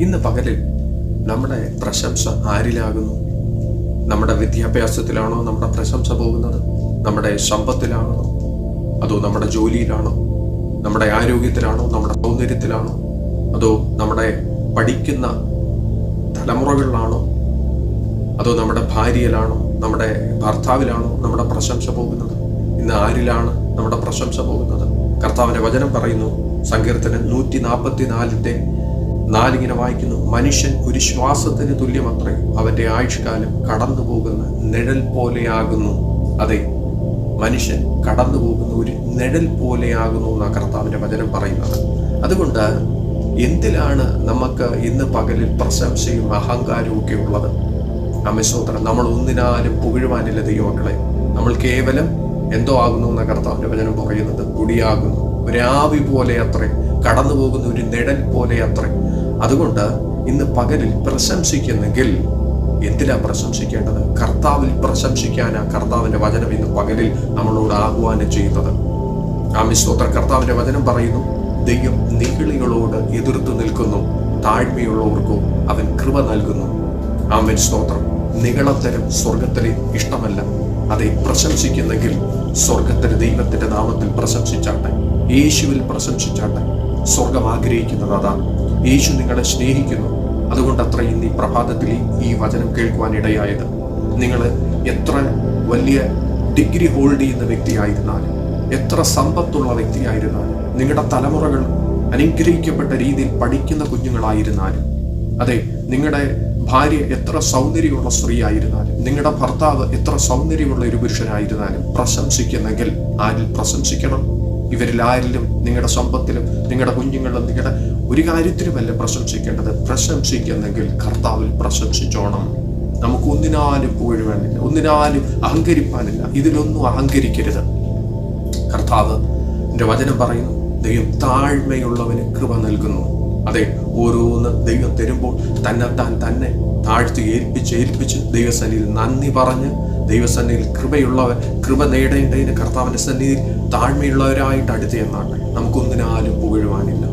ഇന്ന് പകലിൽ നമ്മുടെ പ്രശംസ ആരിലാകുന്നു? നമ്മുടെ വിദ്യാഭ്യാസത്തിലാണോ നമ്മുടെ പ്രശംസ പോകുന്നത്? നമ്മുടെ സമ്പത്തിലാണോ? അതോ നമ്മുടെ ജോലിയിലാണോ? നമ്മുടെ ആരോഗ്യത്തിലാണോ? നമ്മുടെ സൗന്ദര്യത്തിലാണോ? അതോ നമ്മുടെ പഠിക്കുന്ന തലമുറകളിലാണോ? അതോ നമ്മുടെ ഭാര്യയിലാണോ? നമ്മുടെ ഭർത്താവിലാണോ നമ്മുടെ പ്രശംസ പോകുന്നത്? ഇന്ന് ആരിലാണ് നമ്മുടെ പ്രശംസ പോകുന്നത്? കർത്താവിന്റെ വചനം പറയുന്നു സങ്കീർത്തനം നൂറ്റി നാൽപ്പത്തി നാലിന്റെ നാലിങ്ങനെ വായിക്കുന്നു. മനുഷ്യൻ ഒരു ശ്വാസത്തിന് തുല്യമത്രേ. അവന്റെ ആയുഷ്കാലം കടന്നു പോകുന്ന നിഴൽ പോലെയാകുന്നു. അതെ മനുഷ്യൻ കടന്നു പോകുന്ന ഒരു നിഴൽ പോലെയാകുന്നു എന്നാണ് കർത്താവിന്റെ വചനം പറയുന്നത്. അതുകൊണ്ട് എന്തിലാണ് നമുക്ക് ഇന്ന് പകലിൽ പ്രശംസയും അഹങ്കാരവും ഒക്കെ ഉള്ളത്? അമ്മസൂത്രം നമ്മൾ ഒന്നിനാലും പുകഴുവാനില്ല ദൈവമക്കളെ. നമ്മൾ കേവലം എന്തോ ആകുന്നു എന്ന കർത്താവിന്റെ വചനം പറയുന്നത്. കുടിയാകുന്നു ഒരു ആവി പോലെ അത്രേ കടന്നു പോകുന്ന ഒരു നിഴൽ പോലെ അത്രേ. അതുകൊണ്ട് ഇന്ന് പകലിൽ പ്രശംസിക്കുന്നെങ്കിൽ എന്തിനാ പ്രശംസിക്കേണ്ടത്? കർത്താവിൽ പ്രശംസിക്കാനാ കർത്താവിന്റെ വചനം ഇന്ന് പകലിൽ നമ്മളോട് ആഹ്വാനം ചെയ്യുന്നത്. ആമിസ്തോത്ര കർത്താവിന്റെ വചനം പറയുന്നു ദൈവം നിഗളികളോട് എതിർത്ത് നിൽക്കുന്നു താഴ്മയുള്ളവർക്കോ അവൻ കൃപ നൽകുന്നു. ആമൻ. സ്തോത്രം. നികളത്തരം സ്വർഗത്തിലെ ഇഷ്ടമല്ല. അതെ പ്രശംസിക്കുന്നെങ്കിൽ സ്വർഗത്തിന് ദൈവത്തിന്റെ നാമത്തിൽ പ്രശംസിച്ചാട്ടെ. യേശുവിൽ പ്രശംസിച്ചാട്ടെ. സ്വർഗം ആഗ്രഹിക്കുന്നത് അതാണ് യേശു നിങ്ങളെ സ്നേഹിക്കുന്നു. അതുകൊണ്ട് അത്ര ഇന്ന് ഈ പ്രഭാതത്തിൽ ഈ- വചനം കേൾക്കുവാൻ ഇടയായത്. നിങ്ങൾ എത്ര വലിയ ഡിഗ്രി ഹോൾഡ് ചെയ്യുന്ന വ്യക്തിയായിരുന്നാലും എത്ര സമ്പത്തുള്ള വ്യക്തിയായിരുന്നാലും നിങ്ങളുടെ തലമുറകൾ അനുഗ്രഹിക്കപ്പെട്ട രീതിയിൽ പഠിക്കുന്ന കുഞ്ഞുങ്ങളായിരുന്നാലും അതെ നിങ്ങളുടെ ഭാര്യ എത്ര സൗന്ദര്യമുള്ള സ്ത്രീ ആയിരുന്നാലും നിങ്ങളുടെ ഭർത്താവ് എത്ര സൗന്ദര്യമുള്ള ഒരു പുരുഷനായിരുന്നാലും പ്രശംസിക്കുന്നെങ്കിൽ ആരിൽ പ്രശംസിക്കണം? ഇവരിൽ ആരിലും നിങ്ങളുടെ സമ്പത്തിലും നിങ്ങളുടെ കുഞ്ഞുങ്ങളിലും നിങ്ങളുടെ ഒരു കാര്യത്തിലുമല്ല പ്രശംസിക്കേണ്ടത്. പ്രശംസിക്കുന്നെങ്കിൽ കർത്താവിൽ പ്രശംസിച്ചോണം. നമുക്ക് ഒന്നിനാലും പുകഴുവാനില്ല ഒന്നിനാലും അഹങ്കരിപ്പാനില്ല. ഇതിലൊന്നും അഹങ്കരിക്കരുത്. കർത്താവ് എന്റെ വചനം പറയുന്നു ദൈവം താഴ്മയുള്ളവന് കൃപ നൽകുന്നു. അതെ ഓരോന്ന് ദൈവം തരുമ്പോൾ താൻ തന്നെ താഴ്ത്തി ഏൽപ്പിച്ച് ഏൽപ്പിച്ച് ദൈവസന്നിയിൽ നന്ദി പറഞ്ഞ് ദൈവസന്നിയിൽ കൃപയുള്ളവൻ കൃപ നേടേണ്ടതിന് കർത്താവിന്റെ സന്നിധിയിൽ താഴ്മയുള്ളവരായിട്ട് അടുത്ത് എന്നാണ് നമുക്കൊന്നിനാലും പുകഴുവാനില്ല.